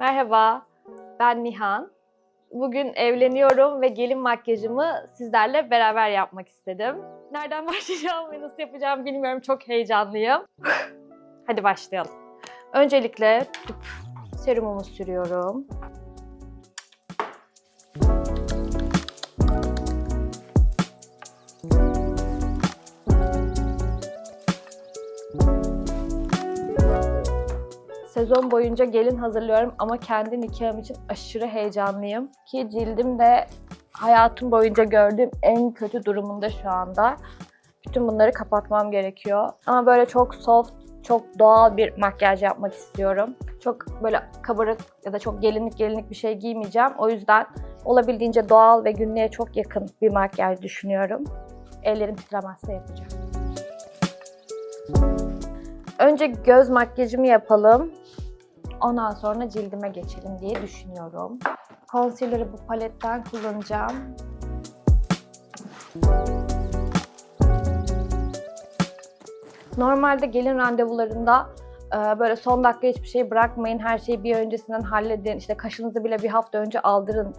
Merhaba, ben Nihan. Bugün evleniyorum ve gelin makyajımı sizlerle beraber yapmak istedim. Nereden başlayacağım ve nasıl yapacağım bilmiyorum. Çok heyecanlıyım. Hadi başlayalım. Öncelikle serumumu sürüyorum. Sezon boyunca gelin hazırlıyorum ama kendi nikahım için aşırı heyecanlıyım. Ki cildim de hayatım boyunca gördüğüm en kötü durumunda şu anda. Bütün bunları kapatmam gerekiyor. Ama böyle çok soft, çok doğal bir makyaj yapmak istiyorum. Çok böyle kabarık ya da çok gelinlik gelinlik bir şey giymeyeceğim. O yüzden olabildiğince doğal ve günlüğe çok yakın bir makyaj düşünüyorum. Ellerim titremezse yapacağım. Önce göz makyajımı yapalım. Ondan sonra cildime geçelim diye düşünüyorum. Concealer'ı bu paletten kullanacağım. Normalde gelin randevularında e, böyle son dakika hiçbir şey bırakmayın, her şeyi bir öncesinden halledin, işte kaşınızı bile bir hafta önce aldırın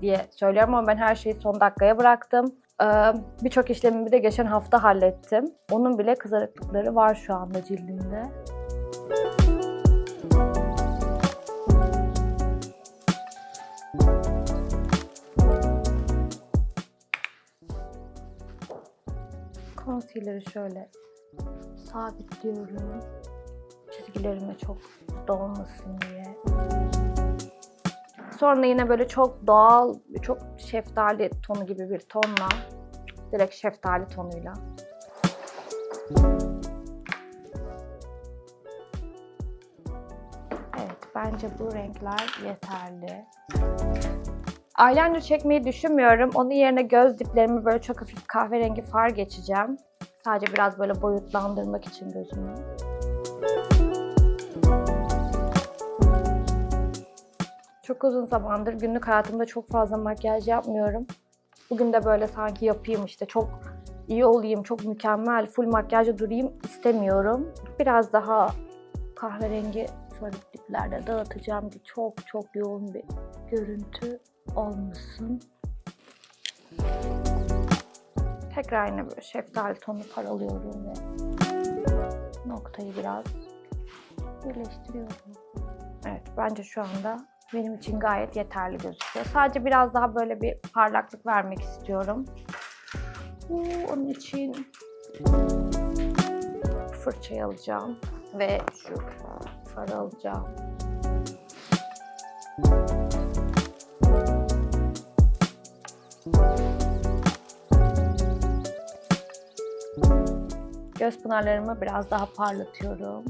diye söylüyorum ama ben her şeyi son dakikaya bıraktım. Ee, Birçok işlemimi de geçen hafta hallettim. Onun bile kızarıklıkları var şu anda cildimde. Concealer'ı şöyle sabitliyorum. Çizgilerime çok dolmasın diye. Sonra yine böyle çok doğal, çok şeftali tonu gibi bir tonla, direkt şeftali tonuyla. Evet, bence bu renkler yeterli. Eyeliner çekmeyi düşünmüyorum. Onun yerine göz diplerimi böyle çok hafif kahverengi far geçeceğim. Sadece biraz böyle boyutlandırmak için gözümü. Çok uzun zamandır günlük hayatımda çok fazla makyaj yapmıyorum. Bugün de böyle sanki yapayım işte çok iyi olayım, çok mükemmel, full makyajla durayım istemiyorum. Biraz daha kahverengi şöyle dağıtacağım ki çok çok yoğun bir görüntü olmasın. Tekrar yine böyle şeftali tonu paralıyorum ve noktayı biraz birleştiriyorum. Evet bence şu anda benim için gayet yeterli gözüküyor. Sadece biraz daha böyle bir parlaklık vermek istiyorum. Oo, onun için fırçayı alacağım ve şu farı alacağım. Göz pınarlarımı biraz daha parlatıyorum.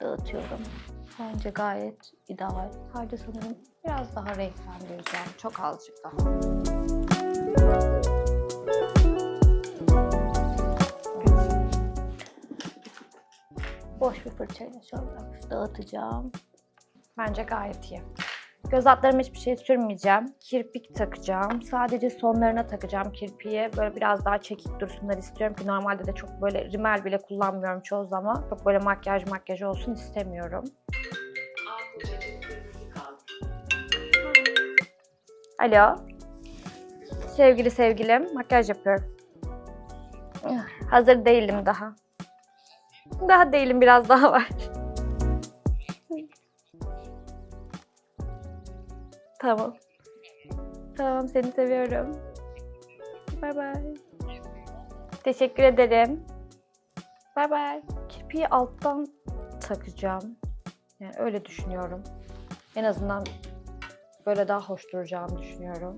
Dağıtıyorum. Bence gayet ideal. Sadece sanırım biraz daha renklendireceğim. Çok azıcık daha. Boş bir fırçayla şöyle dağıtacağım. Bence gayet iyi. Göz altlarıma hiçbir şey sürmeyeceğim. Kirpik takacağım. Sadece sonlarına takacağım kirpiğe. Böyle biraz daha çekik dursunlar istiyorum ki normalde de çok böyle rimel bile kullanmıyorum çoğu zaman. Çok böyle makyaj makyaj olsun istemiyorum. Alo. Sevgili sevgilim, makyaj yapıyorum. Hazır değilim daha. Daha değilim, biraz daha var. Tamam. Tamam, seni seviyorum. Bay bay. Teşekkür ederim. Bay bay. Kirpiği alttan takacağım. Yani öyle düşünüyorum. En azından böyle daha hoş duracağını düşünüyorum.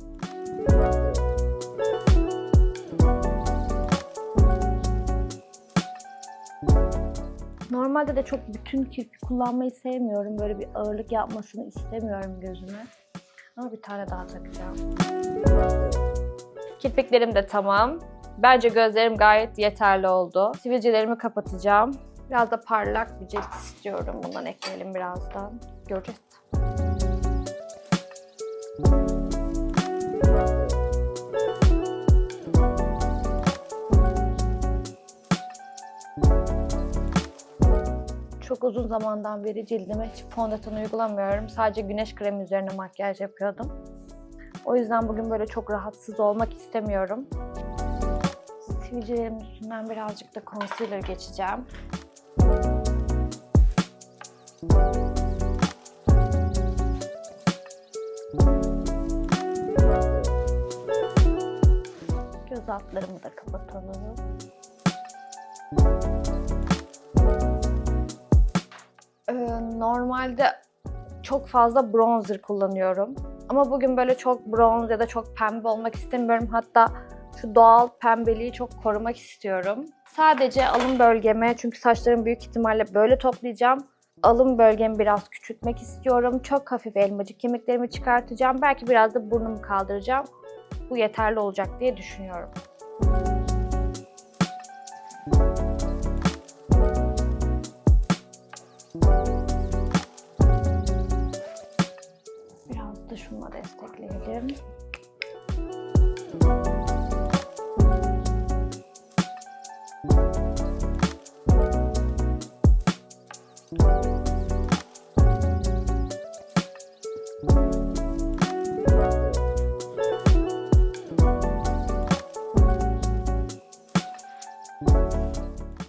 Normalde de çok bütün kirpik kullanmayı sevmiyorum. Böyle bir ağırlık yapmasını istemiyorum gözüme. Ama bir tane daha takacağım. Kirpiklerim de tamam. Bence gözlerim gayet yeterli oldu. Sivilcelerimi kapatacağım. Biraz da parlak bir cilt istiyorum. Bundan ekleyelim birazdan. Göreceğiz. Çok uzun zamandan beri cildime hiç fondöten uygulamıyorum. Sadece güneş kremi üzerine makyaj yapıyordum. O yüzden bugün böyle çok rahatsız olmak istemiyorum. Sivilcelerimin üstünden birazcık da concealer geçeceğim. Göz altlarımı da kapatalım. Normalde çok fazla bronzer kullanıyorum. Ama bugün böyle çok bronz ya da çok pembe olmak istemiyorum. Hatta şu doğal pembeliği çok korumak istiyorum. Sadece alın bölgeme çünkü saçlarımı büyük ihtimalle böyle toplayacağım. Alın bölgemi biraz küçültmek istiyorum. Çok hafif elmacık kemiklerimi çıkartacağım. Belki biraz da burnumu kaldıracağım. Bu yeterli olacak diye düşünüyorum. Biraz şununla destekleyelim.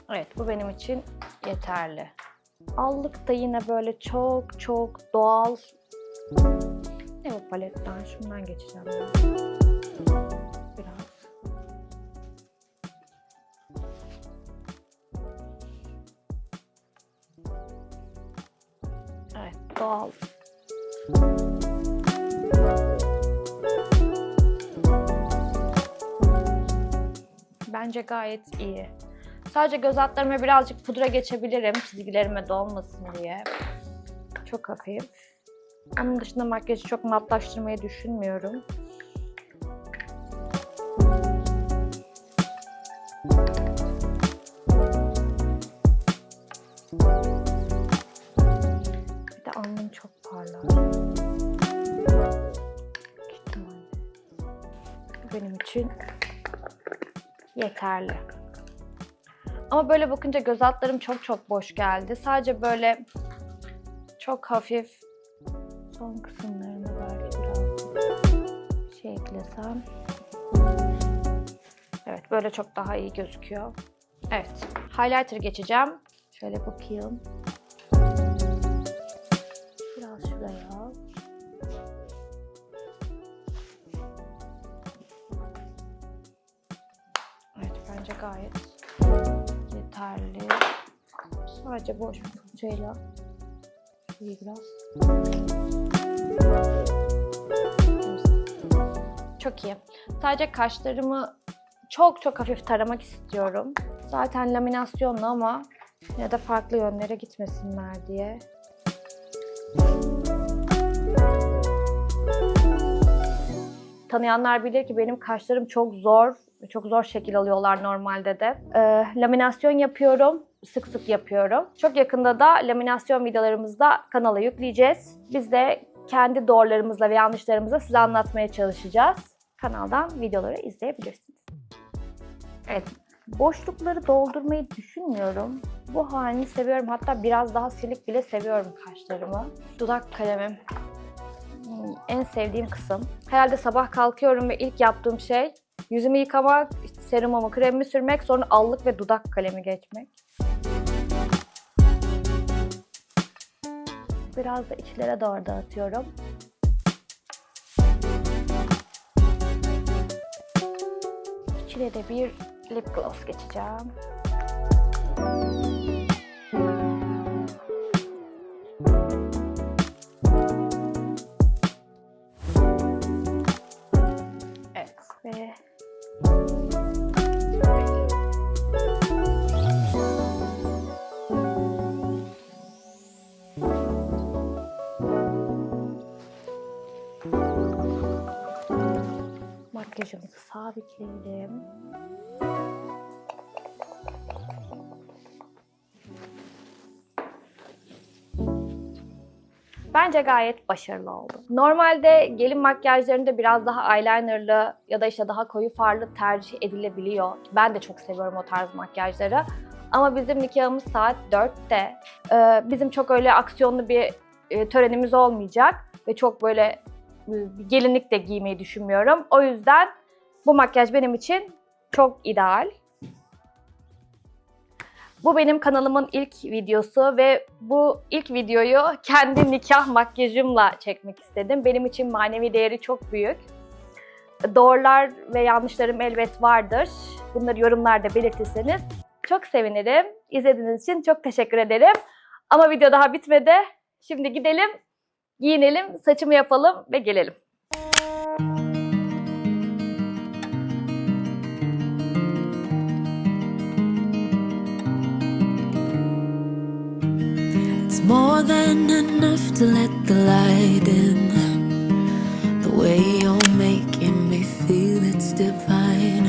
Evet bu benim için yeterli. Allık da yine böyle çok çok doğal. Paletten? Şundan geçeceğim. Biraz. Evet doğal. Bence gayet iyi. Sadece göz altlarıma birazcık pudra geçebilirim çizgilerime dolmasın diye. Çok hafif. Onun dışında makyajı çok matlaştırmayı düşünmüyorum. Bir de alnım çok. Bu benim için yeterli. Ama böyle bakınca göz altlarım çok çok boş geldi. Sadece böyle çok hafif son kısımlarına belki biraz şey eklesem. Evet böyle çok daha iyi gözüküyor. Evet highlighter geçeceğim. Şöyle bakayım. Biraz şuraya. Evet bence gayet yeterli. Sadece boş bir fırçayla şurayı biraz çok iyi. Sadece kaşlarımı çok çok hafif taramak istiyorum. Zaten laminasyonlu ama yine de farklı yönlere gitmesinler diye. Tanıyanlar bilir ki benim kaşlarım çok zor, çok zor şekil alıyorlar normalde de. Ee, laminasyon yapıyorum, sık sık yapıyorum. Çok yakında da laminasyon videolarımızı da kanala yükleyeceğiz. Biz de kendi doğrularımızla ve yanlışlarımızla size anlatmaya çalışacağız. Kanaldan videoları izleyebilirsiniz. Evet, boşlukları doldurmayı düşünmüyorum. Bu halini seviyorum. Hatta biraz daha silik bile seviyorum kaşlarımı. Dudak kalemim. Hmm, En sevdiğim kısım. Herhalde sabah kalkıyorum ve ilk yaptığım şey yüzümü yıkamak, işte serumumu, kremimi sürmek, sonra allık ve dudak kalemi geçmek. Biraz da içlere doğru dağıtıyorum. İçine de bir lip gloss geçeceğim. Makyajımızı sabitleyelim. Bence gayet başarılı oldu. Normalde gelin makyajlarında biraz daha eyelinerlı ya da işte daha koyu farlı tercih edilebiliyor. Ben de çok seviyorum o tarz makyajları. Ama bizim nikahımız saat 4'te. Ee, bizim çok öyle aksiyonlu bir e, törenimiz olmayacak ve çok böyle gelinlik de giymeyi düşünmüyorum. O yüzden bu makyaj benim için çok ideal. Bu benim kanalımın ilk videosu ve bu ilk videoyu kendi nikah makyajımla çekmek istedim. Benim için manevi değeri çok büyük. Doğrular ve yanlışlarım elbet vardır. Bunları yorumlarda belirtirseniz çok sevinirim. İzlediğiniz için çok teşekkür ederim. Ama video daha bitmedi. Şimdi gidelim, giyinelim, saçımı yapalım ve gelelim. It's more than enough to let the light in. Way you're making me feel it's divine.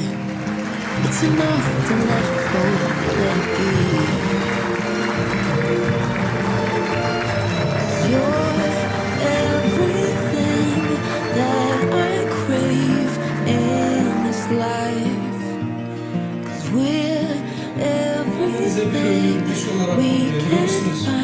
It's enough to let we can find